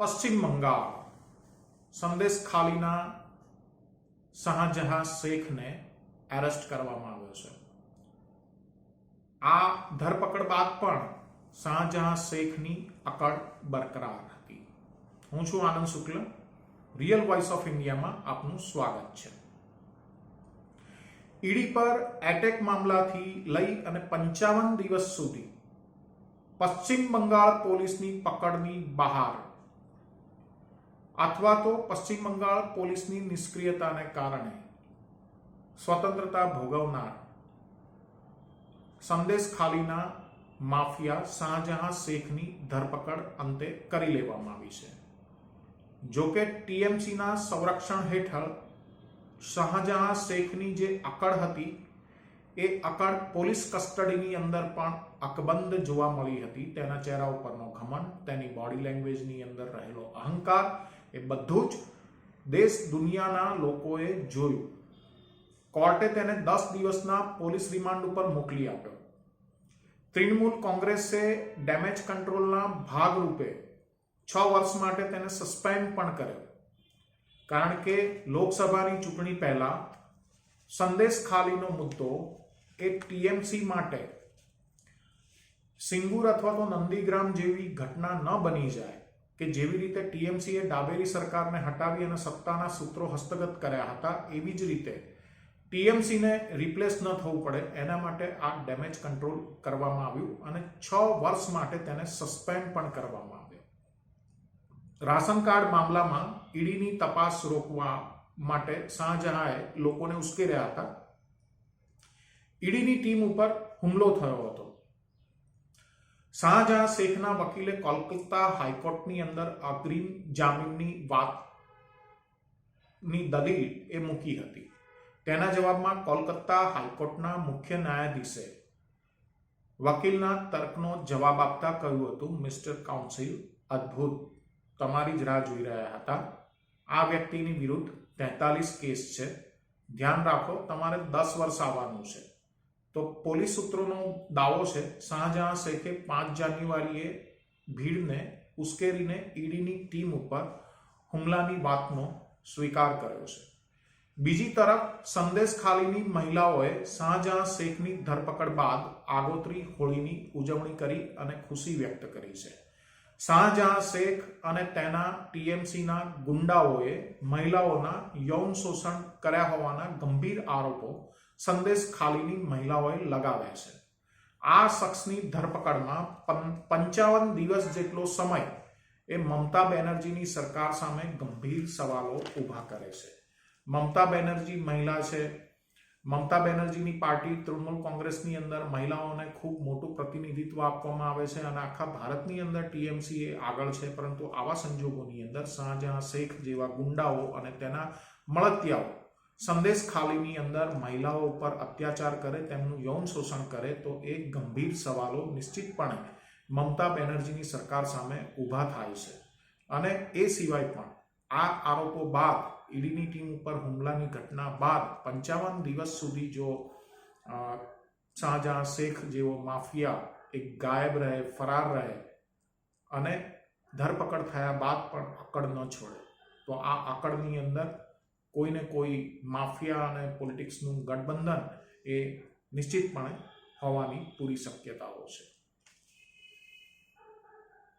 પશ્ચિમ બંગાળ. સંદેશ ખાલીના શાહજહાં શેખને એરેસ્ટ કરવામાં આવ્યો છે. આ ધરપકડ બાદ પણ શાહજહાં શેખની અકડ બરકરાર હતી. હું છું Anand Shukla. Real voice of ઇન્ડિયામાં આપનું સ્વાગત છે. ઈડી પર એટેક મામલાથી લઈ અને પંચાવન દિવસ સુધી પશ્ચિમ બંગાળ પોલીસની પકડની બહાર અથવા તો પશ્ચિમ બંગાળ પોલીસની નિષ્ક્રિયતાને કારણે સ્વતંત્રતા ભોગવનાર સંદેશ ખાલીના માફિયા શાહજહાં શેખની ધરપકડ અંતે કરી લેવામાં આવી છે. જોકે ટીએમસીના સંરક્ષણ હેઠળ શાહજહાં શેખની જે અકળ હતી, એ અકળ પોલીસ કસ્ટડીની અંદર પણ અકબંધ જોવા મળી હતી. તેના ચહેરા ઉપરનો ઘમંડ, તેની બોડી લેંગ્વેજની અંદર રહેલો અહંકાર એ બધું જ દેશ દુનિયાના લોકોએ જોયું. કોર્ટે તેને દસ દિવસના પોલીસ રિમાન્ડ ઉપર મોકલી આપ્યો. તૃણમૂલ કોંગ્રેસે ડેમેજ કંટ્રોલના ભાગરૂપે છ વર્ષ માટે તેને સસ્પેન્ડ પણ કર્યો. કારણ કે લોકસભાની ચૂંટણી પહેલા સંદેશ ખાલીનો મુદ્દો એ ટીએમસી માટે સિંગુર અથવા તો નંદીગ્રામ જેવી ઘટના ન બની જાય કે જેવી રીતે ટીએમસીએ ડાબેરી સરકારને હટાવી અને સત્તાના સૂત્રો હસ્તગત કર્યા હતા, એવી જ રીતે ટીએમસીને રિપ્લેસ ન થવું પડે, એના માટે આ ડેમેજ કંટ્રોલ કરવામાં આવ્યું અને છ વર્ષ માટે તેને સસ્પેન્ડ પણ કરવામાં આવ્યો. રાશન કાર્ડ મામલામાં ઈડીની તપાસ રોકવા માટે શાહજહાએ લોકોને ઉશ્કેર્યા હતા. ઈડીની ટીમ ઉપર હુમલો થયો હતો. શાહજહાં શેખના વકીલે કોલકાતા હાઈકોર્ટની અંદર અગ્રિમ જામીનની વાતની દલીલ એ મૂકી હતી. તેના જવાબમાં કોલકાતા હાઈકોર્ટના મુખ્ય ન્યાયાધીશે વકીલના તર્કનો જવાબ આપતા કહ્યું હતું, મિસ્ટર કાઉન્સિલ, અદ્ભુત. તમારી જ રાહ જોઈ રહ્યા હતા. આ વ્યક્તિની વિરુદ્ધ તેતાલીસ કેસ છે. ધ્યાન રાખો, તમારે દસ વર્ષ આવવાનું છે. તો પોલીસ સૂત્રોનો દાવો છે શાહજહાં શેખે પાંચ જાન્યુઆરીએ ભીડને ઉશ્કેરીને ઈડીની ટીમ ઉપર હુમલાની વાતનો સ્વીકાર કર્યો છે. બીજી તરફ, સંદેશ ખાલીની મહિલાઓએ શાહજહાં શેખની ધરપકડ બાદ આગોતરી હોળીની ઉજવણી કરી અને ખુશી વ્યક્ત કરી છે. શાહજહાં શેખ અને તેના ટીએમસીના ગુંડાઓએ મહિલાઓના યૌન શોષણ કર્યા હોવાના ગંભીર આરોપો સંદેશ ખાલીની મહિલાઓએ લગાવ્યા છે. આ શખ્સની ધરપકડમાં પંચાવન દિવસ જેટલો સમય એ મમતા બેનર્જીની સરકાર સામે ગંભીર સવાલો ઊભા કરે છે. મમતા બેનર્જી મહિલા છે. મમતા બેનર્જીની પાર્ટી તૃણમૂલ કોંગ્રેસની અંદર મહિલાઓને ખૂબ મોટું પ્રતિનિધિત્વ આપવામાં આવે છે અને આખા ભારતની અંદર ટીએમસી એ આગળ છે, પરંતુ આવા સંજોગોની અંદર શાહજહાં શેખ જેવા ગુંડાઓ અને તેના મળતિયાઓ સંદેશ ખાલીની અંદર મહિલાઓ ઉપર અત્યાચાર કરે, તેમનું યૌન શોષણ કરે, તો એ ગંભીર સવાલો નિશ્ચિતપણે મમતા બેનર્જીની સરકાર સામે ઊભા થાય છે. અને એ સિવાય પણ આ આરોપો બાદ, ઈડીની ટીમ ઉપર હુમલાની ઘટના બાદ પંચાવન દિવસ સુધી જો શાહજહાં શેખ જેવો માફિયા એક ગાયબ રહે, ફરાર રહે અને ધરપકડ થયા બાદ પણ અકડ ન છોડે, તો આ અકડની અંદર કોઈને કોઈ માફિયા અને પોલિટિક્સનું ગઠબંધન એ નિશ્ચિતપણે હોવાની પૂરી શક્યતાઓ છે.